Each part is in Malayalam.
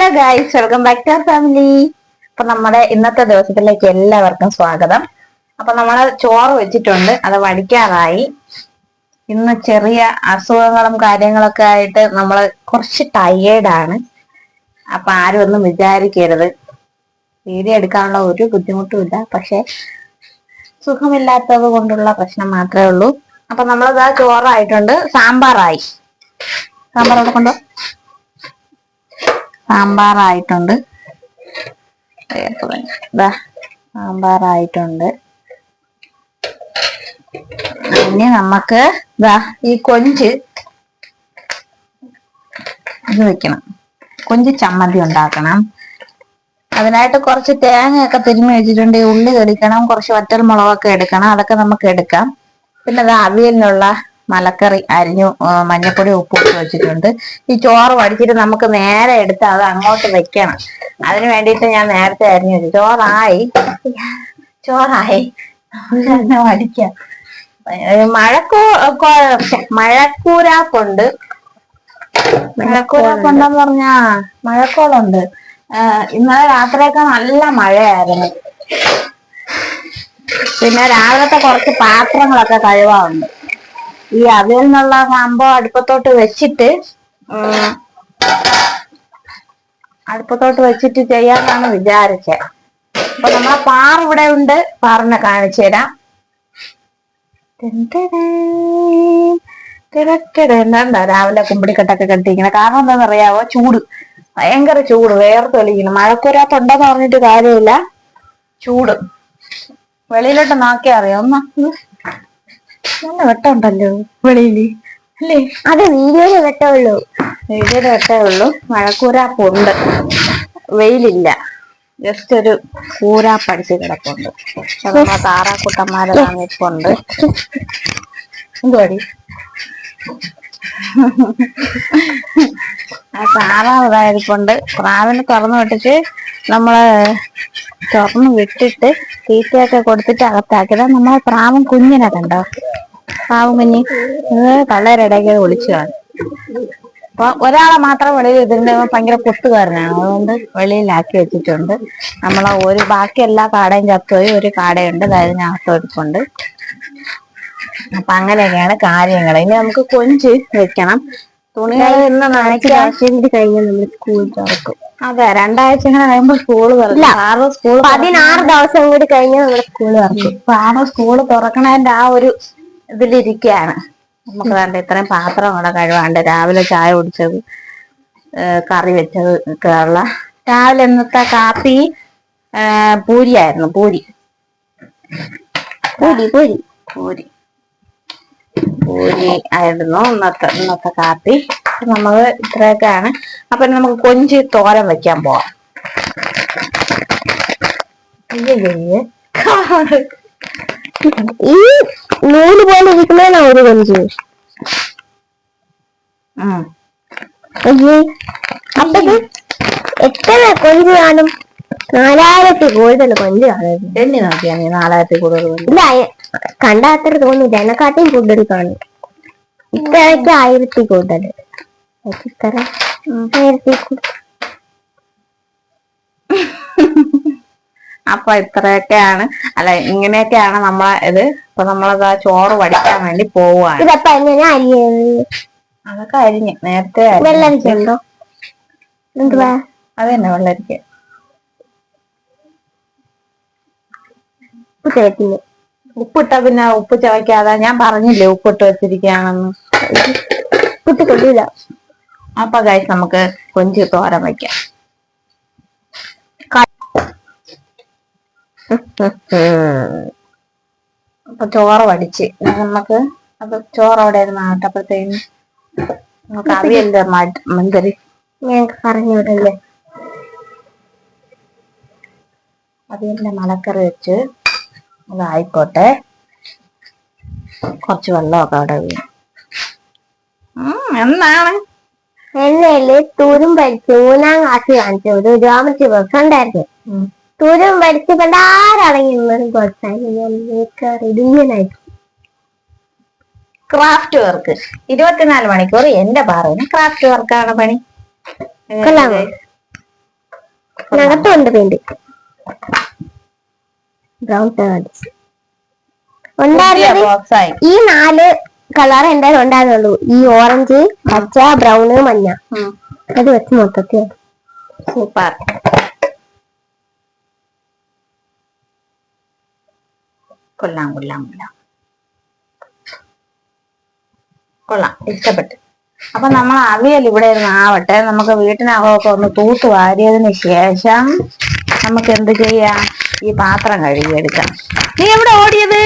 Hello guys welcome back to family അപ്പൊ നമ്മുടെ ഇന്നത്തെ ദിവസത്തിലേക്ക് എല്ലാവർക്കും സ്വാഗതം. അപ്പൊ നമ്മൾ ചോറ് വെച്ചിട്ടുണ്ട്. അത് വടിക്കാറായി. ഇന്ന് ചെറിയ അസുഖങ്ങളും കാര്യങ്ങളൊക്കെ ആയിട്ട് നമ്മൾ കുറച്ച് ടയേർഡാണ് അപ്പൊ ആരും ഒന്നും വിചാരിക്കരുത്. വീഡിയോ എടുക്കാനുള്ള ഒരു ബുദ്ധിമുട്ടുമില്ല പക്ഷെ സുഖമില്ലാത്തത് കൊണ്ടുള്ള പ്രശ്നം മാത്രമേ ഉള്ളൂ. അപ്പൊ നമ്മളിതാ ചോറായിട്ടുണ്ട്. സാമ്പാറായി. സാമ്പാർ കൊണ്ടോ സാമ്പാറായിട്ടുണ്ട്. സാമ്പാറായിട്ടുണ്ട്. ഇനി നമുക്ക് ദാ ഈ കൊഞ്ച് ഇത് വെക്കണം. കൊഞ്ച് ചമ്മന്തി ഉണ്ടാക്കണം. അതിനായിട്ട് കുറച്ച് തേങ്ങയൊക്കെ തിരുമ്മി വെച്ചിട്ടുണ്ട്. ഉള്ളി തെളിക്കണം കുറച്ച് വറ്റൽ മുളകൊക്കെ എടുക്കണം. അതൊക്കെ നമുക്ക് എടുക്കാം. പിന്നെ അത് അവിയലിനുള്ള മലക്കറി അരിഞ്ഞു മഞ്ഞപ്പൊടി ഉപ്പ് ഇട്ട് വെച്ചിട്ടുണ്ട്. ഈ ചോറ് വടിച്ചിട്ട് നമുക്ക് നേരെ എടുത്ത് അത് അങ്ങോട്ട് വെക്കണം. അതിന് വേണ്ടിയിട്ട് ഞാൻ നേരത്തെ അരിഞ്ഞു വെച്ചു. ചോറായി. ചോറായി. തന്നെ വടിക്കാം. മഴക്കൂ മഴക്കൂരാക്കുണ്ട് മഴക്കൂരാക്കുണ്ടെന്ന് പറഞ്ഞാ മഴക്കോളുണ്ട്. ഇന്നലെ രാത്രിയൊക്കെ നല്ല മഴയായിരുന്നു. പിന്നെ രാവിലത്തെ കുറച്ച് പാത്രങ്ങളൊക്കെ കഴുകാറുണ്ട്. ഈ അവയിൽ നിന്നുള്ള സംഭവം അടുപ്പത്തോട്ട് വെച്ചിട്ട് അടുപ്പത്തോട്ട് വെച്ചിട്ട് ചെയ്യാന്നാണ് വിചാരിച്ചത് അപ്പൊ നമ്മളെ പാർ ഇവിടെ ഉണ്ട്. പാറിനെ കാണിച്ചു തരാം. എന്താ രാവിലെ കുമ്പിടിക്കെട്ടൊക്കെ കെട്ടിയിരിക്കണ കാരണം എന്താണെന്ന് അറിയാവോ ചൂട് ഭയങ്കര ചൂട് വേർത്തൊലിക്കണം മഴക്കൊരാത്തുണ്ടെന്ന് പറഞ്ഞിട്ട് കാര്യമില്ല ചൂട് വെളിയിലോട്ട് നോക്കിയാ അറിയാം ഒന്ന് നല്ല വെട്ടമുണ്ടല്ലോ വെളിയിൽ. അല്ലേ? അത് വീഡിയോയിൽ വെട്ടമുള്ളൂ വെയിലൊരു വെട്ടമുള്ളൂ മഴക്കൂരാപ്പുണ്ട്. വെയിലില്ല. ജസ്റ്റ് ഒരു കൂരാപ്പടിച്ച് കിടപ്പുണ്ട്. പക്ഷെ നമ്മളെ താറാക്കുട്ടന്മാരെ വാങ്ങിപ്പുണ്ട് എന്തുവാടി? ആ താറാവതായത് കൊണ്ട് പ്രാവിന് തുറന്നു വിട്ടിട്ട് നമ്മൾ തുറന്നു വിട്ടിട്ട് തീറ്റയൊക്കെ കൊടുത്തിട്ട് അകത്താക്കിയത്. നമ്മളെ പ്രാവും കുഞ്ഞിനെ കണ്ടോ? പ്രാവും കുഞ്ഞ്. കള്ളേരിടയ്ക്ക് ഒളിച്ചു കാണും. അപ്പൊ ഒരാളെ മാത്രം വെളിയിൽ ഇതിന്റെ ഭയങ്കര കുത്തുകാരനാണ്. അതുകൊണ്ട് വെളിയിലാക്കി വെച്ചിട്ടുണ്ട്. നമ്മളെ ഒരു ബാക്കി എല്ലാ കാടയും ചത്തുപോയി ഒരു കാടയുണ്ട്. അതായത് ഞാൻ ഒരുപ്പുണ്ട് അപ്പൊ അങ്ങനെയൊക്കെയാണ് കാര്യങ്ങൾ. ഇനി നമുക്ക് കൊഞ്ച് വെക്കണം. തുണികൾ ഇന്ന് നനയ്ക്കാൻ കഴിഞ്ഞാൽ നമ്മൾ സ്കൂൾ തുറക്കും അതെ രണ്ടാഴ്ച കഴിയുമ്പോൾ സ്കൂൾ തുറക്കും. സാറ് സ്കൂൾ പതിനാറ് ദിവസം കൂടി കഴിഞ്ഞാൽ നമ്മുടെ സ്കൂൾ തുറക്കും. സാറ് സ്കൂൾ തുറക്കണതിന്റെ ആ ഒരു ഇതിലിരിക്കുകയാണ് നമുക്ക് വേണ്ട ഇത്രയും പാത്രം കൂടെ കഴിവാണ്ട് രാവിലെ ചായ കുടിച്ചത് കറി വെച്ചത് ഒക്കെ ഉള്ള. രാവിലെ ഇന്നത്തെ കാപ്പി പൂരിയായിരുന്നു. പൂരി പൂരി. പൂരി പൂരി. പൂരി. ആയിരുന്നു ഇന്നത്തെ ഇന്നത്തെ കാപ്പി. നമ്മൾ ഇത്രയൊക്കെയാണ്. അപ്പൊ നമുക്ക് കൊഞ്ച് തോരൻ വെക്കാൻ പോവാം. ഈ നൂൽ പോലെ ഇരിക്കുന്നതിനാ ഒരു കൊഞ്ച്. അപ്പത് എത്ര കൊഞ്ച് കാണും? നാലായിരത്തി കൂടുതൽ കൊഞ്ച് കാണും. എണ്ണി നോക്കിയാ നീ നാലായിരത്തി കൂടുതൽ ഇല്ല കണ്ടാ അത്ര തോന്നില്ല എന്നെക്കാട്ടും കൂടുതൽ കാണും. ഇത്രയ്ക്ക് ആയിരത്തി കൂടുതൽ. ഇത്ര ആയിരത്തി അപ്പൊ ഇത്രയൊക്കെയാണ്. അല്ല ഇങ്ങനെയൊക്കെയാണ് നമ്മളെ ഇത്. ഇപ്പൊ നമ്മളത് ആ ചോറ് വടിക്കാൻ വേണ്ടി പോവാണ് ഇതപ്പ എങ്ങനെ അരിയത് അതൊക്കെ അരിഞ്ഞ്. നേരത്തെ. വെള്ളരിക്കുണ്ടോ അത് തന്നെ വെള്ളരിക്ക ഉപ്പിട്ട പിന്നെ ഉപ്പ് ചവയ്ക്കാതെ ഞാൻ പറഞ്ഞില്ലേ ഉപ്പിട്ട് വെച്ചിരിക്കുകയാണെന്ന്. ഉപ്പിട്ട് കൊള്ളില്ല അപ്പൊ ഗൈസ് നമുക്ക് കൊഞ്ച് തോരൻ വയ്ക്കാം അപ്പൊ ചോറ് വടിച്ച്. നമുക്ക് അപ്പൊ ചോറ് അവിടെ ഇരുന്ന് ആട്ടപ്പോഴത്തേന് നമുക്ക് അറിയല്ലേ മന്ത്രി? ഞാൻ പറഞ്ഞു വിടല്ലേ? അവിയലിന്റെ മലക്കറി വെച്ച് അതായിക്കോട്ടെ കുറച്ച് വെള്ളമൊക്കെ അവിടെ വീണു. എന്താണ്? എന്നയിൽ തൂരും പഠിച്ച് മൂന്നാം ക്ലാസ് കാണിച്ചു ഒരു ജോമറ്റി ബസ് ഉണ്ടായിരുന്നു തുരും പഠിച്ച് ബസ്സായി ഇടുങ്ങനായിട്ട് ക്രാഫ്റ്റ് വർക്ക്. ഇരുപത്തിനാല് മണിക്കൂർ എന്റെ പാറവിന് ക്രാഫ്റ്റ് വർക്കാണ് പണി? വേണ്ടി പെയിന്റ്. ബ്രൗൺ ഉണ്ടായിരുന്നത് ബോക്സായി ഈ നാല് കളർ എന്തായാലും ഉണ്ടായിരുന്നുള്ളൂ. ഈ ഓറഞ്ച് പച്ച ബ്രൗണ് മഞ്ഞ. അത് വെച്ച് മൊത്തത്തിൽ. സൂപ്പർ. കൊള്ളാം കൊള്ളാം കൊള്ളാം. കൊള്ളാം ഇഷ്ടപ്പെട്ടു. അപ്പൊ നമ്മൾ അവിയൽ ഇവിടെ ഇരുന്ന് ആവട്ടെ. നമുക്ക് വീട്ടിനകമൊക്കെ ഒന്ന് തൂത്ത് വാരിയതിന് ശേഷം നമുക്ക് എന്ത് ചെയ്യാം? ഈ പാത്രം കഴുകിയെടുക്കാം നീ എവിടെ ഓടിയത്?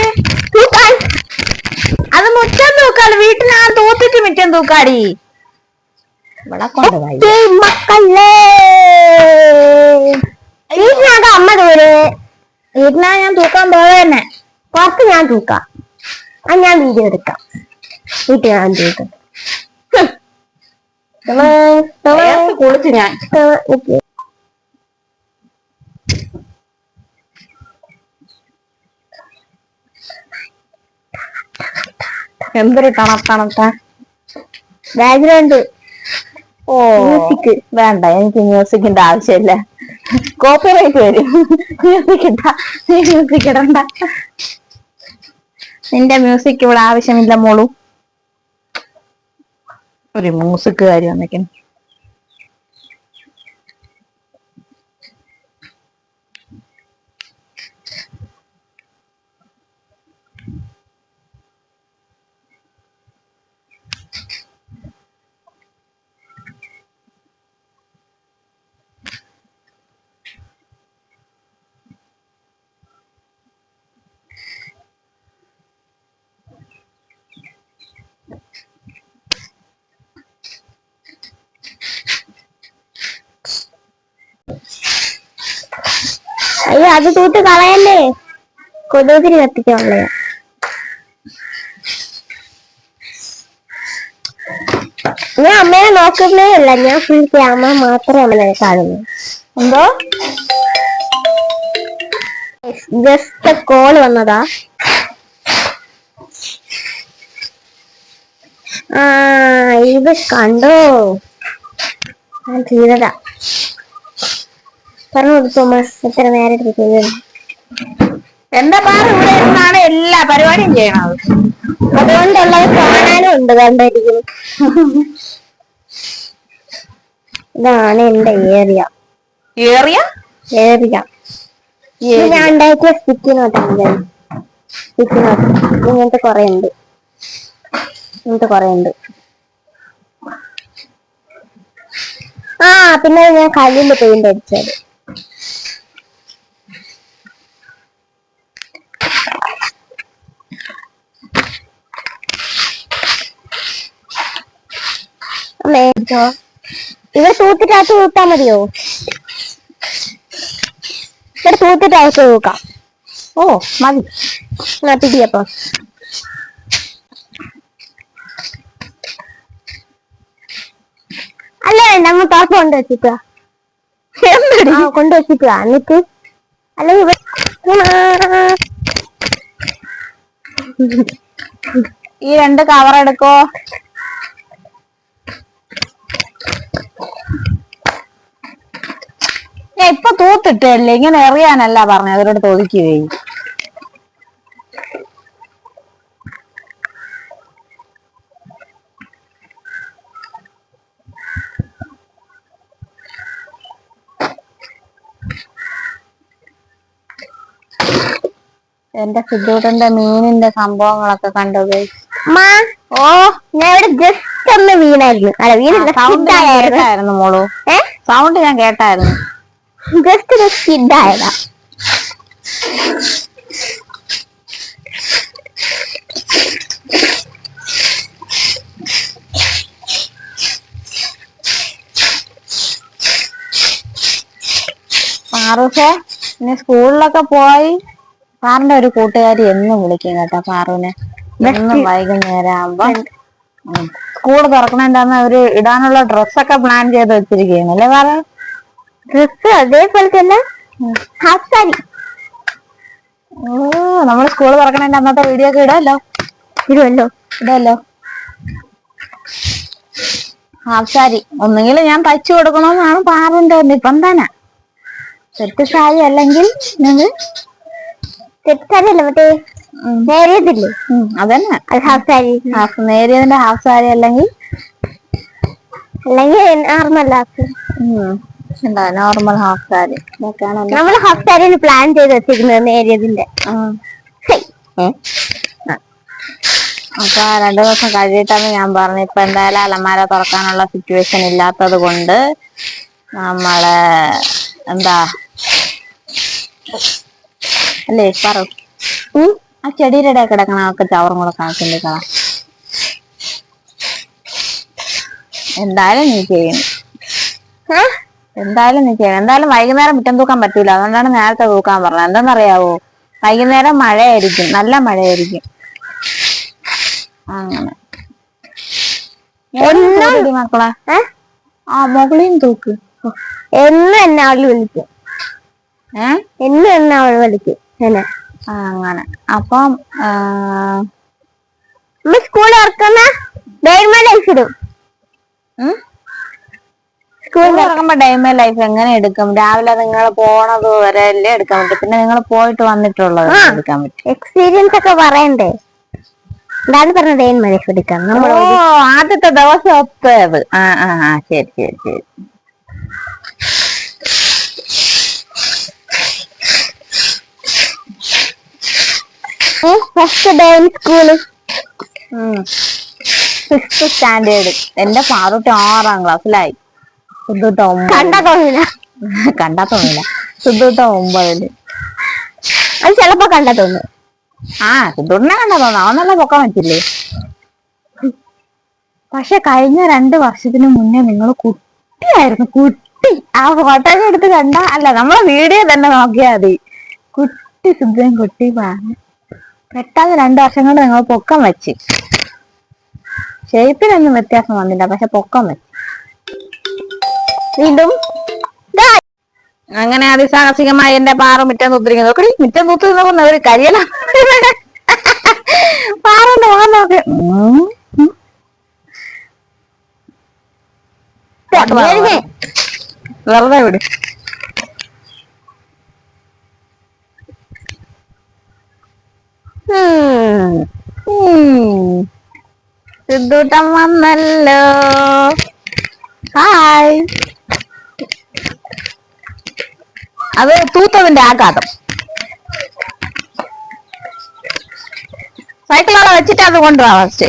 അത് മുറ്റം തൂക്കാട് വീട്ടിനകം തൂത്തിട്ട് മുറ്റം തൂക്കാടി. ഇവിടെ മക്കളേ. വീട്ടിനകത്ത് അമ്മ ദൂരെ. വീട്ടിനാ ഞാൻ തൂക്കാൻ പോലെ തന്നെ. പുറത്ത് ഞാൻ തൂക്കാം. അത് ഞാൻ വീഡിയോ എടുക്കാം. വീട്ടിൽ ഞാൻ തൂക്കാം കുളിച്ച് ഞാൻ. എന്തൊരു തണുത്തണുത്ത ബാക്ക്ഗ്രൗണ്ട് ഓ. മ്യൂസിക് വേണ്ട എനിക്ക് മ്യൂസിക്കിന്റെ ആവശ്യമില്ല. കോപ്പിറൈറ്റ് വരും. മ്യൂസിക് ഇട്ടാ നീ മ്യൂസിക് ഇടണ്ട. നിന്റെ മ്യൂസിക് ഇവിടെ ആവശ്യമില്ല മോളു. ഒരു മ്യൂസിക് കാര്യം വന്നിരിക്കുന്നു അയ്യോ അത് തൂത്ത് കളയല്ലേ? കൊതുകിരി കത്തിക്കാനുള്ളതാ ഞാൻ അമ്മയെ നോക്കുന്നേ അല്ല ഞാൻ ഫുൾ ക്യാമറ മാത്രമേ അമ്മനെ കാണുന്നു എന്തോ? ജസ്റ്റ് കോൾ വന്നതാ. ആ ഇത് കണ്ടോ? ഞാൻ ചെയ്തതാ. പറഞ്ഞു കൊടുത്തു എത്ര നേരം ചെയ്തത് എന്റെ പാറ ഇവിടെ ഇരുന്നാണ് എല്ലാ പരിപാടിയും ചെയ്യണത്? അതുകൊണ്ടുള്ളത് കാണാനും ഉണ്ട് കണ്ടായിരിക്കും ഇതാണ് എന്റെ ഏരിയ. ഏറിയ? ഏരിയ ഇത് ഞാൻ ഉണ്ടാക്കിയ സ്റ്റിക്ക് നോട്ടാണ് സ്റ്റിക്ക് നോട്ട് ഇങ്ങനത്തെ കുറെ ഉണ്ട്. ഇങ്ങനത്തെ കുറെ ഉണ്ട്. ആ പിന്നെ ഞാൻ കല്ലിന്റെ പെയിന്റ് അടിച്ചത്. അമ്മേ. ഇവ തൂത്തിട്ടകത്ത് തൂത്താ മതിയോ? ഇവിടെ തൂത്തിട്ടകത്ത് തൂക്കാം. ഓ മതി. എന്നാ പിടിയപ്പോ അല്ല നമ്മൾ തുറപ്പ് കൊണ്ട് വെച്ചിട്ട്. ആ കൊണ്ട് വെച്ചിട്ട്. എന്നിട്ട്? അല്ലെങ്കിൽ ഈ രണ്ട് കവർ എടുക്കോ ഞാൻ ഇപ്പൊ തൂത്തിട്ടല്ലേ? ഇങ്ങനെ എറിയാനല്ല പറഞ്ഞു അവരോട് തോന്നിക്കുകയും എന്റെ സിദ്ധൂട്ടന്റെ മീനിന്റെ സംഭവങ്ങളൊക്കെ കണ്ടത് മാ ഓ. ഞാൻ ഇവിടെ ജസ്റ്റ് ഒന്ന് വീണായിരുന്നു. അല്ല വീണില്ല സൗണ്ട് കേട്ടായിരുന്നു മോളു. സൗണ്ട് ഞാൻ കേട്ടായിരുന്നു. ജസ്റ്റ് ഒരു സ്കിഡായതാ പാറുസെ ഇനി സ്കൂളിലൊക്കെ പോയി പാറിന്റെ ഒരു കൂട്ടുകാരി എന്നും വിളിക്കും കേട്ടോ ഫാറൂനെ. എന്നും വൈകുന്നേരം ആകുമ്പോ സ്കൂൾ തുറക്കണേണ്ടാന്ന് അവർ ഇടാനുള്ള ഡ്രസ്സൊക്കെ പ്ലാൻ ചെയ്ത് വെച്ചിരിക്കുകയാണ്. അല്ലേ പാറ ഡ്രസ് അതേപോലെ തന്നെ ഹാഫ് സാരി. ഓ നമ്മൾ സ്കൂൾ തുറക്കണേന്റെ അന്നത്തെ വീഡിയോ ഒക്കെ ഇടാമല്ലോ ഇടുമല്ലോ ഇടാമല്ലോ ഹാഫ് സാരി. ഒന്നുകിൽ ഞാൻ തയ്ച്ചു കൊടുക്കണമെന്നാണ് പാറുണ്ട് നിബന്ധന. സെറ്റ് സാരി അല്ലെങ്കിൽ നിങ്ങൾ തെറ്റാരല്ല മറ്റേ നേരിയതില്ലേ? അതന്നെ. അത് ഹാഫ് സാരി. ഹാഫ് നേരിയതിന്റെ ഹാഫ് സാരി അല്ലെങ്കിൽ അല്ലെങ്കിൽ നോർമൽ ഹാഫ് എന്താ നോർമൽ ഹാഫ് സാരി നമ്മൾ ഹാഫ് സാരിയാണ് പ്ലാൻ ചെയ്ത് വെച്ചിരിക്കുന്നത് നേരിയതിന്റെ? അപ്പൊ രണ്ടു ദിവസം കഴിയിട്ടെന്ന് ഞാൻ പറഞ്ഞു ഇപ്പൊ എന്തായാലും അലമാര തുറക്കാനുള്ള സിറ്റുവേഷൻ ഇല്ലാത്തത് കൊണ്ട് നമ്മൾ എന്താ? അല്ലേ പറ. ആ ചെടിയുടെ ഇടയിൽ കിടക്കണ ഒക്കെ ചവറും കൂടെ കണക്കിണ്ടിക്കളാ എന്തായാലും നീ ചെയ്യും? എന്തായാലും നീ ചെയ്യണം എന്തായാലും വൈകുന്നേരം മുറ്റം തൂക്കാൻ പറ്റൂല. അതുകൊണ്ടാണ് നേരത്തെ തൂക്കാൻ പറഞ്ഞത്. എന്താണെന്നറിയാവോ വൈകുന്നേരം മഴയായിരിക്കും. നല്ല മഴയായിരിക്കും. അങ്ങനെ. മക്കളെ. ആ മുകളിലും തൂക്ക്. എന്ന് എന്നെ അവൾ വിളിക്കും. എന്ന് എന്നും അവൾ വിളിക്കും. എന്നെ. അങ്ങനെ. അപ്പം സ്കൂൾ ഇറക്കുന്ന ഗവൺമെന്റ് ലൈഫ് ഇടും. സ്കൂൾ തുറക്കുമ്പോ ഡൈമ ലൈഫ് എങ്ങനെ എടുക്കും? രാവിലെ നിങ്ങൾ പോണത് വരെ അല്ലേ എടുക്കാൻ പറ്റും? പിന്നെ നിങ്ങൾ പോയിട്ട് വന്നിട്ടുള്ളത് എടുക്കാൻ പറ്റും? എക്സ്പീരിയൻസ് ഒക്കെ പറയണ്ടേ? എന്താണ് പറഞ്ഞ ഡൈമ ലൈഫ് എടുക്കാം നമ്മൾ ഓ ആദ്യത്തെ ദിവസം ഒപ്പത് ആ ആ ആ ശരി ശരി ശരി. First day in school six standard എന്റെ പാറുട്ടി ആറാം ക്ലാസ്സിലായി സുദ്ധൂട്ട ഒമ്പതിൽ. കണ്ടാ തോന്നില്ല സുദ്ധൂട്ട ഒമ്പതിൽ. അത് ചിലപ്പോ കണ്ടാ തോന്നും. ആ സുദ്ധൂട്ടിനെ കണ്ടാ തോന്നുന്നു അവൻ നല്ല പൊക്കം വെച്ചില്ലേ പക്ഷെ കഴിഞ്ഞ രണ്ട് വർഷത്തിന് മുന്നേ നിങ്ങൾ കുട്ടിയായിരുന്നു. കുട്ടി. ആ ഫോട്ടോ എടുത്ത് കണ്ട അല്ല നമ്മളെ വീഡിയോ തന്നെ നോക്കിയാ മതി. കുട്ടി സുദ്ധയും കുട്ടി പറഞ്ഞു പെട്ടെന്ന് രണ്ടു വർഷം കൊണ്ട് നിങ്ങൾ പൊക്കം വെച്ച്. ഷേപ്പിനൊന്നും വ്യത്യാസം വന്നില്ല പക്ഷെ പൊക്കം വെച്ച്. വീണ്ടും അങ്ങനെ അതിസാഹസികമായി എന്റെ പാറ മുറ്റം തൂത്തിരിക്കുന്നു. നോക്കടി മുറ്റം തൂത്ത് നോക്കുന്ന ഒരു കരിയല. പാറന്റെ മുഖം നോക്ക്. വെറുതെ. വിട്. സിദ്ധൂട്ടം വന്നല്ലോ. ഹായ് അത് തൂത്തതിന്റെ ആഘാതം സൈക്കിൾ അവിടെ വെച്ചിട്ട് അത് കൊണ്ടുപോവാ ഫസ്റ്റ്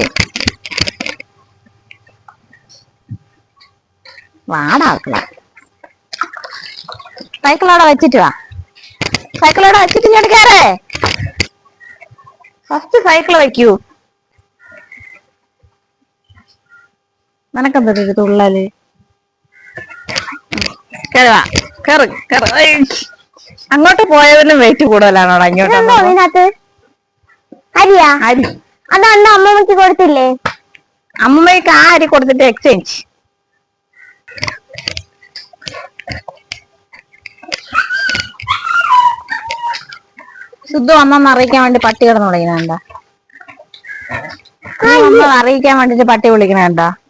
വാടാക്കള സൈക്കിളോടെ വെച്ചിട്ട് വാ. സൈക്കിളോടെ വെച്ചിട്ട് ഇങ്ങോട്ട് കയറേ ഫസ്റ്റ് സൈക്കിൾ വെക്കൂ. നിനക്കെന്താ ഒരു തുള്ളൽ? കേറുവാ കേറ് ഏയ്. അങ്ങോട്ട് പോയതിലും വെയിറ്റ് കൂടുതലാണോടാ ഇങ്ങോട്ട്? ഇതിനകത്ത്? അരിയാ? അരി. അത് അന്ന് അമ്മമ്മക്ക് കൊടുത്തില്ലേ? അമ്മമ്മക്ക് ആ അരി കൊടുത്തിട്ട് എക്സ്ചേഞ്ച് ശുദ്ധ അമ്മമ്മ അറിയിക്കാൻ വേണ്ടി പട്ടി കിടന്നു വിളിക്കണണ്ട അമ്മ അറിയിക്കാൻ വേണ്ടിട്ട് പട്ടി താങ്കൾക്ക് പറയാനുള്ളത്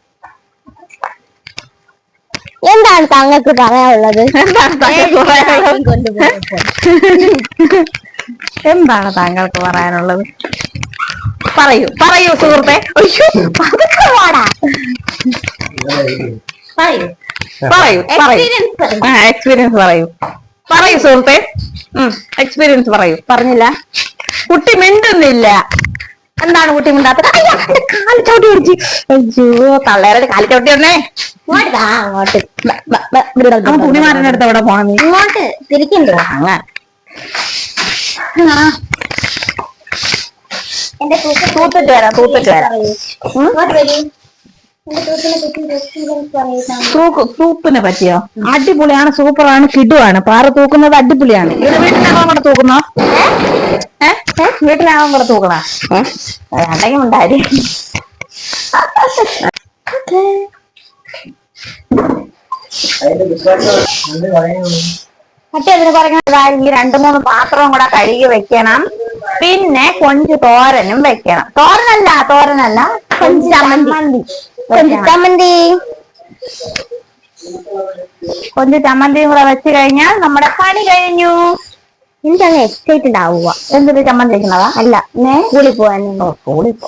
എന്താണ് താങ്കൾക്ക് പറയാനുള്ളത്? എന്താണ് താങ്കൾക്ക് പറയാനുള്ളത്? പറയൂ പറയൂ സുഹൃത്തെ. പറയൂ പറയൂ എക്സ്പീരിയൻസ് പറയൂ. പറയൂ. സുഹൃത്തെ. എക്സ്പീരിയൻസ് പറയൂ. പറഞ്ഞില്ല. കുട്ടി മിണ്ടുന്നില്ല. എന്താണ് കുട്ടി മിണ്ടാത്തത് അയ്യോ, എന്റെ കാൽ ചവിട്ടി പിടിച്ച്. അയ്യോ തള്ളേരുടെ കാൽ ചവിട്ടി വന്നേ. അങ്ങോട്ട്. അങ്ങോട്ട് അവൻ തുണിമാരന്റെ അടുത്ത് എവിടെ പോണം നീ? ഇങ്ങോട്ട് തിരിക്കണ്ടോ. അങ്ങനെ എന്റെ തൂത്തിട്ട് വരാം തൂത്തിട്ട് വരാം. തൂപ്പിനെ പറ്റിയോ? അടിപൊളിയാണ് സൂപ്പറാണ് കിടുവാണ്. പാറ തൂക്കുന്നത് അടിപൊളിയാണ്. ഇവിടെ വീട്ടിലാവാൻ കൂടെ തൂക്കുന്നോ? ഏ? വീട്ടിലാവാൻ കൂടെ തൂക്കണ? വേണ്ടെങ്കിൽ ഉണ്ടായി മറ്റേ അതിന് പറയുന്നത് ഈ രണ്ടു മൂന്ന് പാത്രവും കൂടെ കഴുകി വെക്കണം. പിന്നെ കൊഞ്ച് തോരനും വെക്കണം. തോരനല്ല തോരനല്ല. കൊഞ്ച് ചമ്മന്തി. വെക്കണം. ചമ്മന്തി. കൊഞ്ച് ചമ്മന്തിയും കൂടെ വെച്ച് കഴിഞ്ഞാൽ നമ്മുടെ പണി കഴിഞ്ഞു. എനിക്കങ്ങ് എക്സൈറ്റഡ് ആവുക എന്തൊരു ചമ്മന്തി വെക്കണതാ? അല്ല സ്കൂളിൽ പോവാൻ സ്കൂളിൽ പോ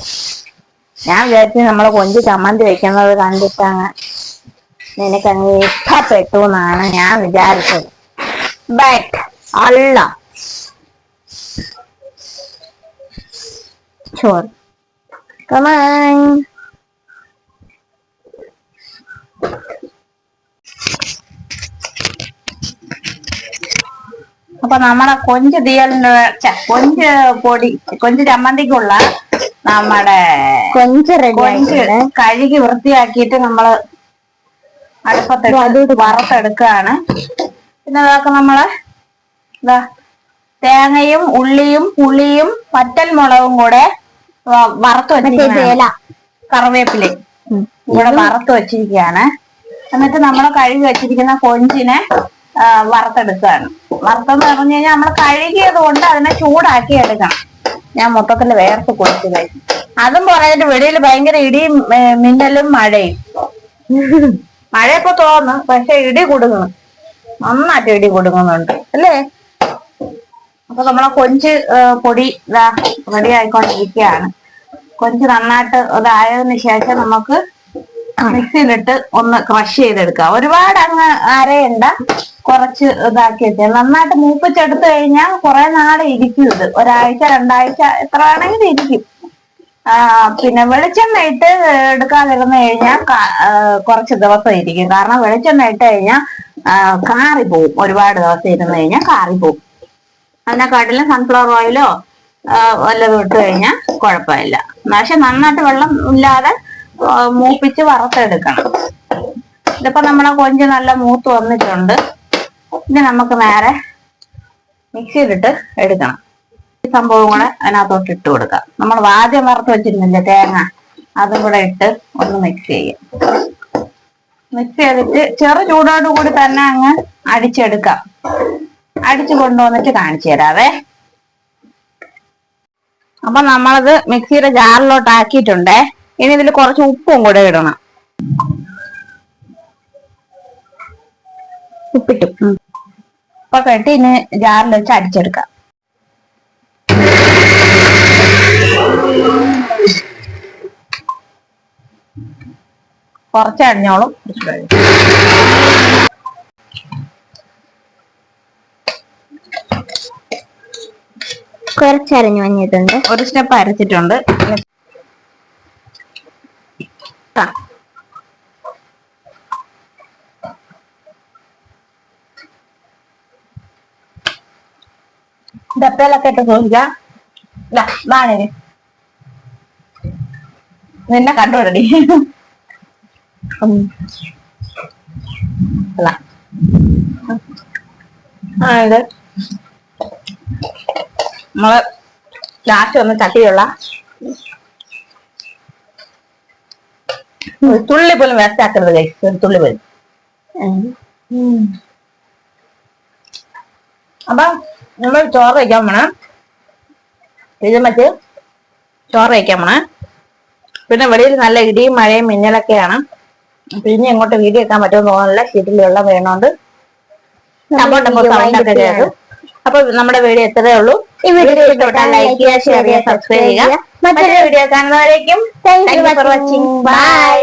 ഞാൻ വിചാരിച്ചു നമ്മൾ കൊഞ്ച് ചമ്മന്തി വെക്കുന്നത് കണ്ടിട്ടങ്ങ് നിനക്കങ്ങ് ഇഷ്ടപ്പെട്ടു എന്നാണ് ഞാൻ വിചാരിച്ചത്. ബട്ട് അല്ല. ചോറ് കമാൻ അപ്പൊ നമ്മളെ കൊഞ്ച് തീയലിന് കൊഞ്ച് പൊടി കൊഞ്ച് ചമ്മന്തിക്കുള്ള നമ്മുടെ കൊഞ്ച് കൊഞ്ച് കഴുകി വൃത്തിയാക്കിയിട്ട് നമ്മൾ അടുപ്പത്തെടുത്ത് വറുത്തെടുക്കുകയാണ് പിന്നെ അതൊക്കെ നമ്മൾ ഇതാ തേങ്ങയും ഉള്ളിയും പുളിയും പറ്റൽ മുളകും കൂടെ വറുത്ത് വെച്ചിരിക്കുകയാണ് കറിവേപ്പിലയും കൂടെ വറുത്ത് വെച്ചിരിക്കുകയാണ് എന്നിട്ട് നമ്മൾ കഴുകി വെച്ചിരിക്കുന്ന കൊഞ്ചിനെ വറുത്തെടുക്കുകയാണ്. വറുത്തെന്ന് പറഞ്ഞു കഴിഞ്ഞാൽ നമ്മൾ കഴുകിയത് കൊണ്ട് അതിനെ ചൂടാക്കി എടുക്കണം. ഞാൻ മൊത്തത്തിൽ വേർത്ത് കൊടുത്തു കഴിഞ്ഞു അതും പറഞ്ഞിട്ട് വെളിയിൽ ഭയങ്കര ഇടിയും മിന്നലും മഴയും. മഴ ഇപ്പൊ തോന്നുന്നു പക്ഷെ ഇടി കൊടുക്കണം നന്നായിട്ട് ഇടി കൊടുക്കുന്നുണ്ട് അല്ലേ? അപ്പൊ നമ്മളെ കൊഞ്ച് പൊടി ഇതാ റെഡി ആയിക്കൊണ്ടിരിക്കുകയാണ്. കൊഞ്ച് നന്നായിട്ട് ഇതായതിനു ശേഷം നമുക്ക് മിക്സിയിലിട്ട് ഒന്ന് ക്രഷ് ചെയ്തെടുക്കുക. ഒരുപാട് അങ്ങ് അരയണ്ട. കുറച്ച് ഇതാക്കിയിട്ട് നന്നായിട്ട് മൂപ്പിച്ചെടുത്ത് കഴിഞ്ഞാൽ കുറെ നാളെ ഇരിക്കും ഇത്. ഒരാഴ്ച രണ്ടാഴ്ച എത്ര വേണമെങ്കിലും ഇരിക്കും. പിന്നെ വെളിച്ചെണ്ണ ഇട്ട് എടുക്കാതിരുന്ന് കഴിഞ്ഞാൽ കുറച്ച് ദിവസം ഇരിക്കും. കാരണം വെളിച്ചെണ്ണ ഇട്ട് കഴിഞ്ഞാൽ കാറി പോവും. ഒരുപാട് ദിവസം ഇരുന്ന് കഴിഞ്ഞാൽ കാറി പോവും. അതിനെക്കാട്ടിലും സൺഫ്ലവർ ഓയിലോ വല്ലതും ഇട്ട് കഴിഞ്ഞാൽ കുഴപ്പമില്ല. പക്ഷെ നന്നായിട്ട് വെള്ളം ഇല്ലാതെ മൂപ്പിച്ച് വറുത്തെടുക്കണം. ഇതിപ്പോ നമ്മുടെ കൊഞ്ച് നല്ല മൂത്ത് വന്നിട്ടുണ്ട്. ഇനി നമുക്ക് നേരെ മിക്സിയിലിട്ട് എടുക്കണം. ഈ സംഭവം കൂടെ അതിനകത്തോട്ട് ഇട്ട് കൊടുക്കാം. നമ്മൾ ആദ്യം വറുത്ത് വെച്ചിരുന്നില്ലേ തേങ്ങ? അതും കൂടെ ഇട്ട് ഒന്ന് മിക്സ് ചെയ്യാം. മിക്സ് ചെയ്തിട്ട് ചെറു ചൂടോട് കൂടി തന്നെ അങ്ങ് അടിച്ചെടുക്കാം. അടിച്ചു കൊണ്ടുവന്നിട്ട് കാണിച്ചു തരാവേ. അപ്പൊ നമ്മളത് മിക്സിയുടെ ജാറിലോട്ട് ആക്കിയിട്ടുണ്ടേ ഇനി ഇതിൽ കുറച്ച് ഉപ്പും കൂടെ ഇടണം. ഉപ്പിട്ടു. ഉപ്പൊക്കെ ഇട്ട് ഇനി ജാറിൽ വെച്ച് അടിച്ചെടുക്കാം. കുറച്ച് അടിഞ്ഞോളും കുറച്ചരഞ്ഞു വന്നിട്ടുണ്ട് ഒരു സ്റ്റെപ്പ് അരച്ചിട്ടുണ്ട് ആ. ഡപ്പയിലൊക്കെ ഇട്ട് ചോദിക്കാം വാണിന് നിന്നെ കണ്ടുപിടി ഇത്. നമ്മൾ ലാസ്റ്റ് ഒന്ന് ചട്ടിയുള്ള തുള്ളി പോലും വേസ്റ്റ് ആക്കരുത്. ഒരു തുള്ളി പോലും. അപ്പൊ നമ്മൾ ചോറ് വയ്ക്കാൻ പോണം. ഇത് മറ്റ് ചോറ് വയ്ക്കാൻ പോണേ. പിന്നെ വെളിയിൽ നല്ല ഇടിയും മഴയും മിന്നലൊക്കെയാണ്. പിന്നെ എങ്ങോട്ട് വീഡിയോ വെക്കാൻ പറ്റുമെന്ന് തോന്നുന്നില്ല ഷീറ്റിൽ വെള്ളം വേണോണ്ട് കേൾക്കും അപ്പൊ നമ്മുടെ വീഡിയോ എത്രയേ ഉള്ളൂ. ഈ വീഡിയോ ഇഷ്ടപ്പെട്ടാൽ ലൈക്ക് ചെയ്യുക ഷെയർ ചെയ്യുക സബ്സ്ക്രൈബ് ചെയ്യുക. മറ്റൊരു video കാണുന്നവരേക്കും thank you for watching bye.